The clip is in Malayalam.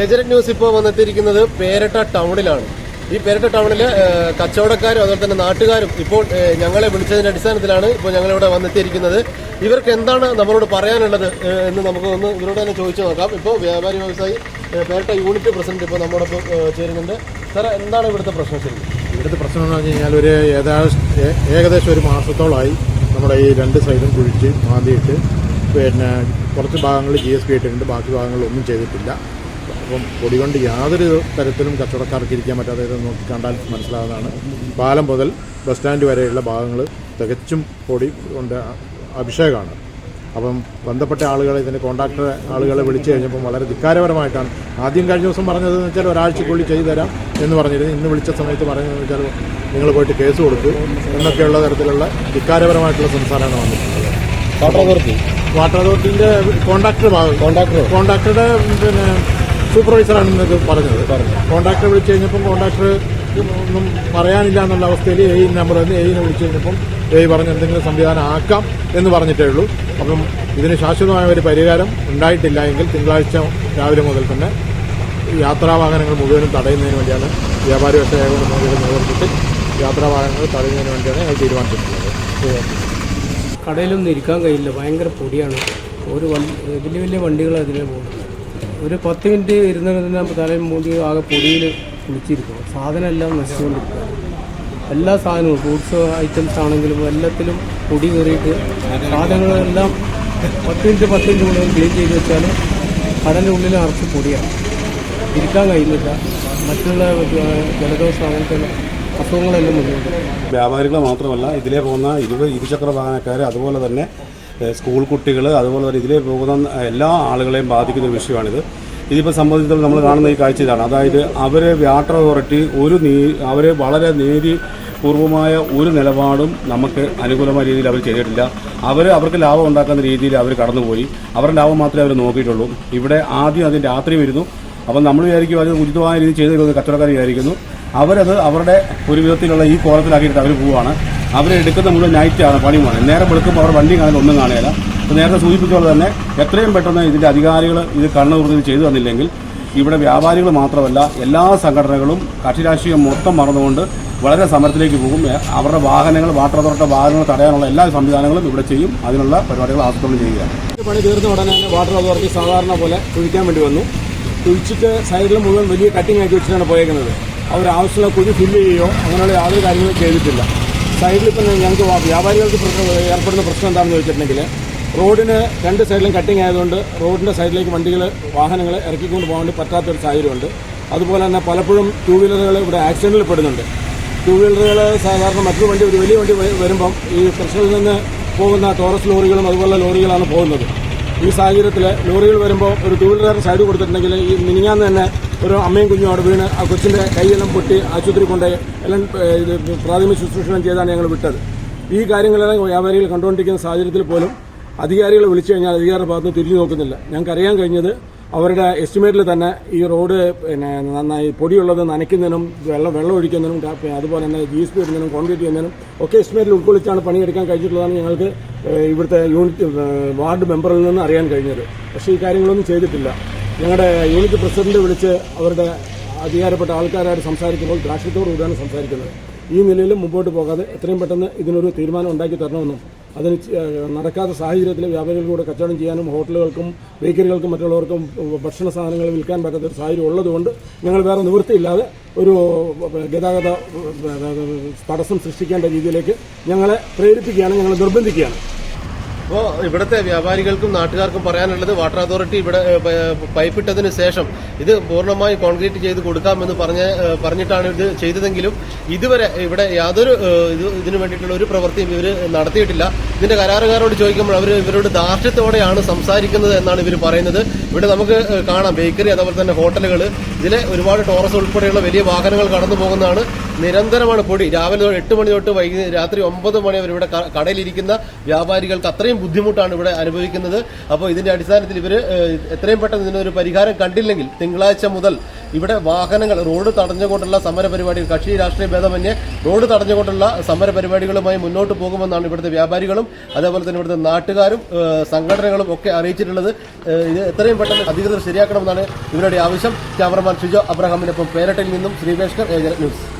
ഏജന്റ് ന്യൂസ് ഇപ്പോൾ വന്നെത്തിയിരിക്കുന്നത് പേരട്ട ടൗണിലാണ്. ഈ പേരട്ട ടൗണിൽ കച്ചവടക്കാരും അതുപോലെ തന്നെ നാട്ടുകാരും ഇപ്പോൾ ഞങ്ങളെ വിളിച്ചതിന്റെ അടിസ്ഥാനത്തിലാണ് ഇപ്പോൾ ഞങ്ങളിവിടെ വന്നെത്തിയിരിക്കുന്നത്. ഇവർക്ക് എന്താണ് നമ്മളോട് പറയാനുള്ളത് എന്ന് നമുക്ക് ഒന്ന് ഇവരോട് തന്നെ ചോദിച്ചു നോക്കാം. ഇപ്പോൾ വ്യാപാരി വ്യവസായി പേരട്ട യൂണിറ്റ് പ്രസിഡന്റ് ഇപ്പോൾ നമ്മോടൊപ്പം ചേരുന്നുണ്ട്. സാറേ എന്താണ് ഇവിടുത്തെ പ്രശ്നം ശരി ഇവിടുത്തെ പ്രശ്നം എന്ന് പറഞ്ഞു കഴിഞ്ഞാൽ ഒരു ഏകദേശം ഒരു മാസത്തോളമായി നമ്മുടെ ഈ രണ്ട് സൈഡും കുഴിച്ച് മാന്തിയിട്ട് പിന്നെ കുറച്ച് ഭാഗങ്ങൾ ജി എസ് പി ഇട്ടിട്ടുണ്ട് ബാക്കി ഭാഗങ്ങളിൽ ഒന്നും ചെയ്തിട്ടില്ല. അപ്പം പൊടി കൊണ്ട് യാതൊരു തരത്തിലും കച്ചവടക്കാർക്ക് ഇരിക്കാൻ പറ്റാതെ ഇത് നോക്കി കണ്ടാൽ മനസ്സിലാകുന്നതാണ് പാലം മുതൽ ബസ് സ്റ്റാൻഡ് വരെയുള്ള ഭാഗങ്ങൾ തികച്ചും പൊടി കൊണ്ട് അഭിഷേകമാണ്. അപ്പം ബന്ധപ്പെട്ട ആളുകളെ ഇതിന്റെ കോൺട്രാക്ടർ ആളുകളെ വിളിച്ചു കഴിഞ്ഞപ്പം വളരെ ധിക്കാരപരമായിട്ടാണ്. ആദ്യം കഴിഞ്ഞ ദിവസം പറഞ്ഞതെന്ന് വെച്ചാൽ ഒരാഴ്ചക്കുള്ളിൽ ചെയ്തു തരാം എന്ന് പറഞ്ഞിരുന്നു. ഇന്ന് വിളിച്ച സമയത്ത് പറഞ്ഞതെന്ന് വെച്ചാൽ നിങ്ങൾ പോയിട്ട് കേസ് കൊടുത്തു എന്നൊക്കെയുള്ള തരത്തിലുള്ള ധിക്കാരപരമായിട്ടുള്ള സംസാരമാണ് വന്നിട്ടുള്ളത്. Water authority. വാട്ടർ അതോറിറ്റിന്റെ കോൺട്രാക്ടർ ഭാഗം. കോൺട്രാക്ടർ. കോൺട്രാക്ടറുടെ പിന്നെ സൂപ്പർവൈസറാണ് ഇന്നത് പറഞ്ഞത്. കോൺട്രാക്ടർ വിളിച്ചു കഴിഞ്ഞപ്പം കോൺട്രാക്ടർ ഒന്നും പറയാനില്ല എന്നുള്ള അവസ്ഥയിൽ എ നമ്പർ തന്നെ എയിനെ വിളിച്ചു കഴിഞ്ഞപ്പം എ പറഞ്ഞ് എന്തെങ്കിലും സംവിധാനം ആക്കാം എന്ന് പറഞ്ഞിട്ടേ ഉള്ളൂ. അപ്പം ഇതിന് ശാശ്വതമായ ഒരു പരിഹാരം ഉണ്ടായിട്ടില്ല എങ്കിൽ തിങ്കളാഴ്ച രാവിലെ മുതൽ തന്നെ യാത്രാ വാഹനങ്ങൾ മുഴുവനും തടയുന്നതിന് വേണ്ടിയാണ് വ്യാപാരി വ്യവസായ മേഖലയുടെ നേതൃത്വത്തിൽ യാത്രാ വാഹനങ്ങൾ തടയുന്നതിന് വേണ്ടിയാണ് ഞങ്ങൾ തീരുമാനിച്ചിട്ടുള്ളത്. കടയിലൊന്നും ഇരിക്കാൻ കഴിയില്ല. ഭയങ്കര പൊടിയാണ്. ഒരു വലിയ വലിയ വണ്ടികൾ അതിലേ പോകുന്നത്. ഒരു പത്ത് മിനിറ്റ് ഇരുന്ന തലയും മൂടി ആകെ പൊടിയിൽ കുളിച്ചിരിക്കും സാധനം എല്ലാം നശിച്ചുകൊണ്ടിരിക്കുക എല്ലാ സാധനവും ഫ്രൂട്ട്സ് ഐറ്റംസ് ആണെങ്കിലും എല്ലാത്തിലും പൊടി കയറിയിട്ട് സാധനങ്ങളെല്ലാം പത്ത് മിനിറ്റ് പത്ത് മിനിറ്റ് കൂടുതൽ ക്ലീൻ ചെയ്ത് വെച്ചാൽ കടലിന്റെ ഉള്ളിൽ നിറച്ച് പൊടിയാണ്. ഇരിക്കാൻ കഴിയുന്നില്ല. മറ്റുള്ള ജലദോഷം അങ്ങനത്തെ അസുഖങ്ങളെല്ലാം മുന്നോട്ട് വ്യാപാരികൾ മാത്രമല്ല ഇതിലേ പോകുന്ന ഇരുപത് ഇരുചക്ര വാഹനക്കാർ അതുപോലെ തന്നെ സ്കൂൾ കുട്ടികൾ അതുപോലെ തന്നെ ഇതിലേ പോകുന്ന എല്ലാ ആളുകളെയും ബാധിക്കുന്ന വിഷയമാണിത്. ഇതിപ്പോൾ സംബന്ധിച്ചിടത്തോളം നമ്മൾ കാണുന്ന ഈ കാഴ്ച ഇതാണ്. അതായത് അവരെ വാട്ടർ അതോറിറ്റി ഒരു നീ അവരെ വളരെ നീതി പൂർവമായ ഒരു നിലപാടും നമുക്ക് അനുകൂലമായ രീതിയിൽ അവർ ചെയ്തിട്ടില്ല. അവർ അവർക്ക് ലാഭം ഉണ്ടാക്കുന്ന രീതിയിൽ അവർ കടന്നുപോയി. അവരുടെ ലാഭം മാത്രമേ അവർ നോക്കിയിട്ടുള്ളൂ. ഇവിടെ ആദ്യം അതിന് രാത്രി വരുന്നു. അപ്പം നമ്മൾ വിചാരിക്കും അത് ഉചിതമായ രീതിയിൽ ചെയ്തു കച്ചവടക്കാർ വിചാരിക്കുന്നു. അവരത് അവരുടെ ഒരു വിധത്തിലുള്ള ഈ കോലത്തിലാക്കിയിട്ട് അവർ പോവുകയാണ് അവരെടുക്കുന്ന മുഴുവൻ നൈറ്റാണ് പോകണം നേരം വെളുക്കുമ്പോൾ അവർ വണ്ടി കാണാൻ ഒന്നും കാണുകയില്ല. അപ്പോൾ നേരത്തെ സൂചിപ്പിച്ചപോലെ തന്നെ എത്രയും പെട്ടെന്ന് ഇതിന്റെ അധികാരികൾ ഇത് കണ്ണുകുറുതി ചെയ്തു തന്നില്ലെങ്കിൽ ഇവിടെ വ്യാപാരികൾ മാത്രമല്ല എല്ലാ സംഘടനകളും കക്ഷി രാഷ്ട്രീയം മൊത്തം മറന്നുകൊണ്ട് വളരെ സമരത്തിലേക്ക് പോകും. അവരുടെ വാഹനങ്ങൾ വാട്ടർ അതോറിറ്റി വാഹനങ്ങൾ തടയാനുള്ള എല്ലാ സംവിധാനങ്ങളും ഇവിടെ ചെയ്യും. അതിനുള്ള പരിപാടികൾ ആസൂത്രണം ചെയ്യുകയാണ് പണി തീർന്ന ഉടനെ തന്നെ വാട്ടർ അതോറിറ്റി സാധാരണ പോലെ കുഴിക്കാൻ വേണ്ടി വന്നു. കുഴിച്ചിട്ട് സൈഡിൽ മുഴുവൻ വലിയ കട്ടിങ് ആക്കി വെച്ചിട്ടാണ് പോയേക്കുന്നത്. അവർ ആവശ്യമുള്ള കുഴി ഫില്ല് ചെയ്യുകയോ അങ്ങനെയുള്ള യാതൊരു കാര്യങ്ങളും ചെയ്തിട്ടില്ല. സൈഡിൽ ഇപ്പം ഞങ്ങൾക്ക് വ്യാപാരികൾക്ക് ഏർപ്പെടുന്ന പ്രശ്നം എന്താണെന്ന് ചോദിച്ചിട്ടുണ്ടെങ്കിൽ റോഡിന് രണ്ട് സൈഡിലും കട്ടിങ് ആയതുകൊണ്ട് റോഡിന്റെ സൈഡിലേക്ക് വണ്ടികൾ വാഹനങ്ങൾ ഇറക്കിക്കൊണ്ട് പോകാൻ പറ്റാത്തൊരു സാഹചര്യമുണ്ട്. അതുപോലെ തന്നെ പലപ്പോഴും ടൂ വീലറുകൾ ഇവിടെ ആക്സിഡന്റിൽ പെടുന്നുണ്ട്. ടൂ വീലറുകൾ സാധാരണ മറ്റൊരു വണ്ടി ഒരു വലിയ വണ്ടി വരുമ്പം ഈ കൃഷിയിൽ നിന്ന് പോകുന്ന ടോറസ് ലോറികളും അതുപോലെ ലോറികളാണ് പോകുന്നത്. ഈ സാഹചര്യത്തിൽ ലോറികൾ വരുമ്പോൾ ഒരു ടൂ വീലർ സൈഡ് കൊടുത്തിട്ടുണ്ടെങ്കിൽ ഈ മിനിങ്ങാന്ന് തന്നെ ഒരു അമ്മയും കുഞ്ഞും അവിടെ വീണ് ആ കൊച്ചിന്റെ കൈയെല്ലാം പൊട്ടി ആശുപത്രി കൊണ്ട് എല്ലാം ഇത് പ്രാഥമിക ശുശ്രൂഷണം ചെയ്താണ് ഞങ്ങൾ വിട്ടത്. ഈ കാര്യങ്ങളെല്ലാം വ്യാപാരികൾ കണ്ടുകൊണ്ടിരിക്കുന്ന സാഹചര്യത്തിൽ പോലും അധികാരികളെ വിളിച്ചു കഴിഞ്ഞാൽ അധികാരിയുടെ ഭാഗത്ത് തിരിഞ്ഞു നോക്കുന്നില്ല. ഞങ്ങൾക്ക് അറിയാൻ കഴിഞ്ഞത് അവരുടെ എസ്റ്റിമേറ്റിൽ തന്നെ ഈ റോഡ് പിന്നെ നന്നായി പൊടിയുള്ളത് നനയ്ക്കുന്നതിനും വെള്ളം വെള്ളം ഒഴിക്കുന്നതിനും അതുപോലെ തന്നെ ജി എസ് പി ഇടുന്നതിനും കോൺക്രീറ്റ് ചെയ്യുന്നതിനും ഒക്കെ എസ്റ്റിമേറ്റിൽ ഉൾക്കൊള്ളിച്ചാണ് പണിയെടുക്കാൻ കഴിഞ്ഞിട്ടുള്ളതാണ് ഞങ്ങൾക്ക് ഇവിടുത്തെ യൂണിറ്റ് വാർഡ് മെമ്പറിൽ നിന്ന് അറിയാൻ കഴിഞ്ഞത്. പക്ഷേ ഈ കാര്യങ്ങളൊന്നും ചെയ്തിട്ടില്ല. ഞങ്ങളുടെ യൂണിറ്റ് പ്രസിഡന്റ് വിളിച്ച് അവരുടെ അധികാരപ്പെട്ട ആൾക്കാരായിട്ട് സംസാരിക്കുമ്പോൾ ദ്രാക്ഷ്യത്തോടു കൂടിയാണ് സംസാരിക്കുന്നത്. ഈ നിലയിൽ മുമ്പോട്ട് പോകാതെ എത്രയും പെട്ടെന്ന് ഇതിനൊരു തീരുമാനം ഉണ്ടാക്കി തരണമെന്നും അതിന് നടക്കാത്ത സാഹചര്യത്തിൽ വ്യാപാരികളിലൂടെ കച്ചവടം ചെയ്യാനും ഹോട്ടലുകൾക്കും ബേക്കറികൾക്കും മറ്റുള്ളവർക്കും ഭക്ഷണ സാധനങ്ങൾ വിൽക്കാൻ പറ്റാത്ത സാഹചര്യം ഉള്ളതുകൊണ്ട് ഞങ്ങൾ വേറെ നിവൃത്തിയില്ലാതെ ഒരു ഗതാഗത തടസ്സം സൃഷ്ടിക്കേണ്ട രീതിയിലേക്ക് ഞങ്ങളെ പ്രേരിപ്പിക്കുകയാണ് ഞങ്ങളെ നിർബന്ധിക്കുകയാണ്. അപ്പോൾ ഇവിടുത്തെ വ്യാപാരികൾക്കും നാട്ടുകാർക്കും പറയാനുള്ളത് വാട്ടർ അതോറിറ്റി ഇവിടെ പൈപ്പിട്ടതിന് ശേഷം ഇത് പൂർണമായി കോൺക്രീറ്റ് ചെയ്ത് കൊടുക്കാമെന്ന് പറഞ്ഞ് പറഞ്ഞിട്ടാണ് ഇത് ചെയ്തതെങ്കിലും ഇതുവരെ ഇവിടെ യാതൊരു ഇത് ഇതിനു വേണ്ടിയിട്ടുള്ള ഒരു പ്രവൃത്തിയും ഇവർ നടത്തിയിട്ടില്ല. ഇതിന്റെ കരാറുകാരോട് ചോദിക്കുമ്പോൾ അവർ ഇവരോട് ധാർഷ്ട്യത്തോടെയാണ് സംസാരിക്കുന്നത് എന്നാണ് ഇവർ പറയുന്നത്. ഇവിടെ നമുക്ക് കാണാം. ബേക്കറി അതുപോലെ തന്നെ ഹോട്ടലുകൾ ഇതിലെ ഒരുപാട് ടോറസ് ഉൾപ്പെടെയുള്ള വലിയ വാഹനങ്ങൾ കടന്നു പോകുന്നതാണ് നിരന്തരമാണ് പൊടി. രാവിലെ എട്ട് മണി തൊട്ട് വൈകുന്നേരം രാത്രി ഒമ്പത് മണി വരെ ഇവിടെ കടയിലിരിക്കുന്ന വ്യാപാരികൾക്ക് അത്രയും ബുദ്ധിമുട്ടാണ് ഇവിടെ അനുഭവിക്കുന്നത്. അപ്പോൾ ഇതിന്റെ അടിസ്ഥാനത്തിൽ ഇവർ എത്രയും പെട്ടെന്ന് ഇതിനൊരു പരിഹാരം കണ്ടില്ലെങ്കിൽ തിങ്കളാഴ്ച മുതൽ ഇവിടെ വാഹനങ്ങൾ റോഡ് തടഞ്ഞുകൊണ്ടുള്ള സമര പരിപാടികൾ കക്ഷി രാഷ്ട്രീയ ഭേദമന്യേ റോഡ് തടഞ്ഞുകൊണ്ടുള്ള സമര പരിപാടികളുമായി മുന്നോട്ട് പോകുമെന്നാണ് ഇവിടുത്തെ വ്യാപാരികളും അതേപോലെ തന്നെ ഇവിടുത്തെ നാട്ടുകാരും സംഘടനകളും ഒക്കെ അറിയിച്ചിട്ടുള്ളത്. ഇത് എത്രയും പെട്ടെന്ന് അധികൃതർ ശരിയാക്കണമെന്നാണ് ഇവരുടെ ആവശ്യം. ക്യാമറമാൻ ഷിജോ അബ്രഹാമിനൊപ്പം പേരട്ടിൽ നിന്നും ശ്രീവേഷ്കർ ഏജന്റ് ന്യൂസ്.